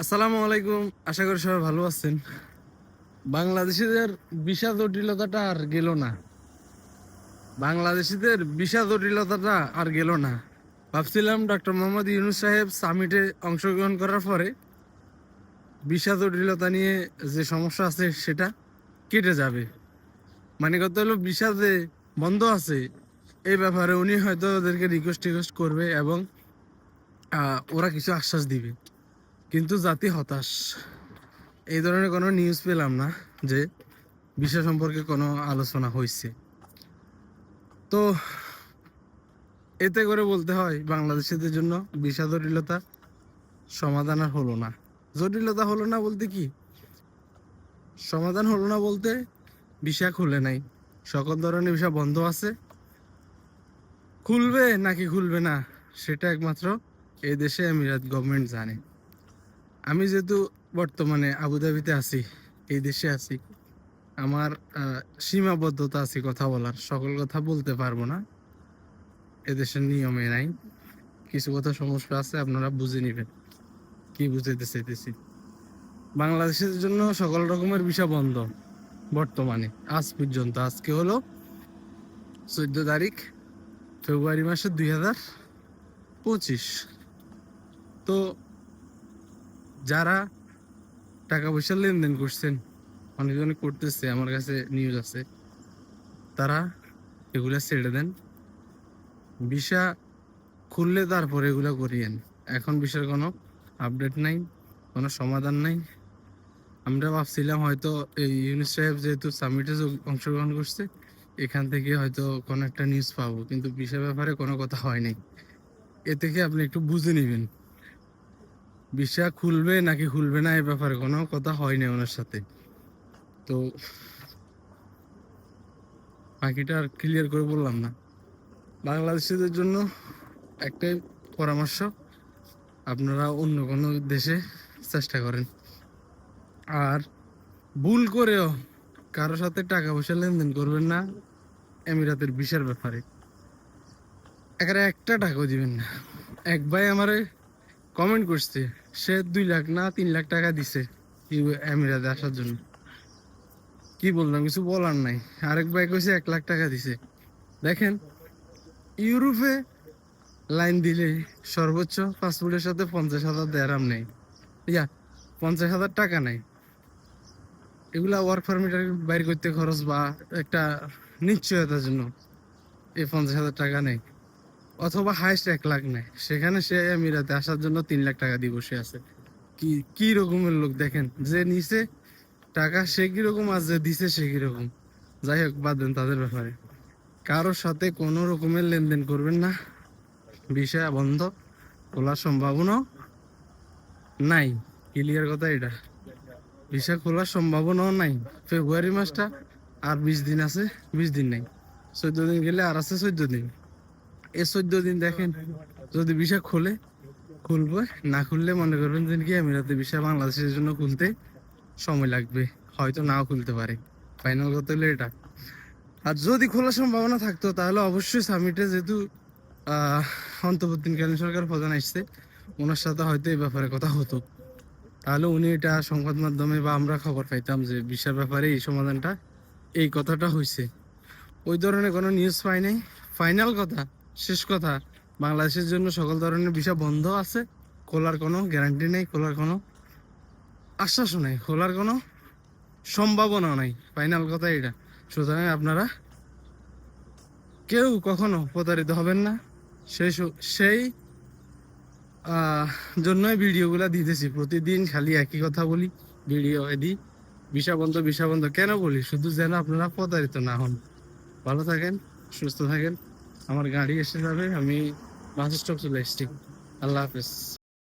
আসসালামু আলাইকুম। আশা করি সবাই ভালো আছেন। বাংলাদেশিদের ভিসা জটিলতাটা আর গেল না। বাংলাদেশিদের ভিসা জটিলতাটা আর গেল না। ভাবছিলাম ডক্টর মোহাম্মদ ইউনুস সাহেব সামিটে অংশগ্রহণ করার পরে ভিসা জটিলতা নিয়ে যে সমস্যা আছে সেটা কেটে যাবে। মানে কত হলো, ভিসা যে বন্ধ আছে, এই ব্যাপারে উনি হয়তো ওদেরকে রিকোয়েস্ট টিকোয়েস্ট করবে এবং ওরা কিছু আশ্বাস দিবে। কিন্তু জাতি হতাশ। এই ধরনের কোনো নিউজ পেলাম না যে বিষয় সম্পর্কে কোনো আলোচনা হয়েছে তো এতে করে বলতে হয়, বাংলাদেশিদের জন্য বিষা জটিলতা সমাধান আর হলো না। জটিলতা হলো না বলতে কি? সমাধান হলো না বলতে বিষা খুলে নাই। সকল ধরনের বিষয় বন্ধ আছে। খুলবে নাকি খুলবে না, সেটা একমাত্র এই দেশে আমিরাত গভর্নমেন্ট জানে। আমি যেহেতু বর্তমানে আবুধাবিতে আছি, এই দেশে আছি, আমার সীমাবদ্ধতা আছে কথা বলার। সকল কথা বলতে পারব না। এদেশের নিয়মে নাই। কিছু কথা সমস্যা আছে, আপনারা বুঝে নেবেন। কি বুঝাইতে চাইতেছি? বাংলাদেশের জন্য সকল রকমের বিষয় বন্ধ বর্তমানে, আজ পর্যন্ত। আজকে হলো চোদ্দ তারিখ, ফেব্রুয়ারি মাসের দুই হাজার পঁচিশ। তো যারা টাকা পয়সা লেনদেন করছেন, অনেকজনে করতেছে, আমার কাছে নিউজ আছে, তারা এগুলা ছেড়ে দেন। ভিসা খুললে তারপরে এগুলা করিয়েন। এখন বিষয়ের কোনো আপডেট নাই, কোনো সমাধান নাই। আমরা ভাবছিলাম হয়তো এই ইউনিস সাহেব যেহেতু সামিটে অংশগ্রহণ করছে, এখান থেকে হয়তো কোনো একটা নিউজ পাবো, কিন্তু বিষয় ব্যাপারে কোনো কথা হয়নি এ থেকে আপনি একটু বুঝে নেবেন। ভিসা খুলবে নাকি খুলবে না এই ব্যাপারে কোনো কথা হয়নি ওনার সাথে। তো বাকিটা আর ক্লিয়ার করে বললাম না। বাংলাদেশিদের জন্য একটাই পরামর্শ, আপনারা অন্য কোনো দেশে চেষ্টা করেন। আর ভুল করেও কারও সাথে টাকা পয়সা লেনদেন করবেন না এমিরাতের ভিসার ব্যাপারে। এখানে একটা টাকাও দিবেন না। এক ভাই আমারে কমেন্ট করছে, সে দুই লাখ না তিন লাখ টাকা দিছে আমিরাতে আসার জন্য। কি বললাম, কিছু বলার নাই। আরেক ভাই কইছে এক লাখ টাকা দিছে। দেখেন, ইউরোপে লাইন দিলে সর্বোচ্চ পাসপোর্টের সাথে পঞ্চাশ হাজার দেড়াম নেই। ইয়া, পঞ্চাশ হাজার টাকা নেই। এগুলা ওয়ার্ক পারমিট বাইর করতে খরচ বা একটা নিশ্চয়তার জন্য এই পঞ্চাশ হাজার টাকা নেই। অথবা হাইস্ট এক লাখ নেয়। সেখানে সে আমিরাতে আসার জন্য তিন লাখ টাকা দিয়ে বসে আছে। কি কি রকমের লোক দেখেন? যে নিচে টাকা সে কীরকম আর যে দিছে সে কীরকম। যাই হোক, বাদ দেন তাদের ব্যাপারে। কারোর সাথে কোনো রকমের লেনদেন করবেন না। বিষয় বন্ধ, খোলার সম্ভাবনা নাই। ক্লিয়ার কথা এটা। ভিসা খোলার সম্ভাবনাও নাই। ফেব্রুয়ারি মাসটা আর বিশ দিন আছে, বিশ দিন নাই। চোদ্দ দিন গেলে আর আছে চোদ্দ দিন। এই চোদ্দ দিন দেখেন, যদি ভিসা খোলে, খুলবে। না খুললে মনে করবেন যে কি আমিরাতে ভিসা বাংলাদেশের জন্য খুলতে সময় লাগবে। হয়তো নাও খুলতে পারে। ফাইনাল কথা হলো এটা। আর যদি খোলার সম্ভাবনা থাকতো, তাহলে অবশ্যই সামিটে যেহেতু অন্তর্বর্তীকালীন সরকার প্রধান আসছে, ওনার সাথে হয়তো এই ব্যাপারে কথা হতো। তাহলে উনি এটা সংবাদ মাধ্যমে বা আমরা খবর পাইতাম যে ভিসার ব্যাপারে এই সমাধানটা, এই কথাটা হয়েছে ওই ধরনের কোনো নিউজ পাই নাই। ফাইনাল কথা শেষ কথা, বাংলাদেশের জন্য সকল ধরনের ভিসা বন্ধ আছে। খোলার কোনো গ্যারান্টি নেই, খোলার কোনো আশ্বাসও নেই, খোলার কোনো সম্ভাবনা নাই। ফাইনাল কথা এটা। সুতরাং আপনারা কেউ কখনো প্রতারিত হবেন না। সেই সেই জন্যই ভিডিওগুলা দিতেছি। প্রতিদিন খালি একই কথা বলি, ভিডিও দিই ভিসা বন্ধ ভিসা বন্ধ। কেন বলি? শুধু যেন আপনারা প্রতারিত না হন। ভালো থাকেন, সুস্থ থাকেন। আমার গাড়ি এসে যাবে আমি বাস স্টপ চলে এসেছি আল্লাহ হাফেজ।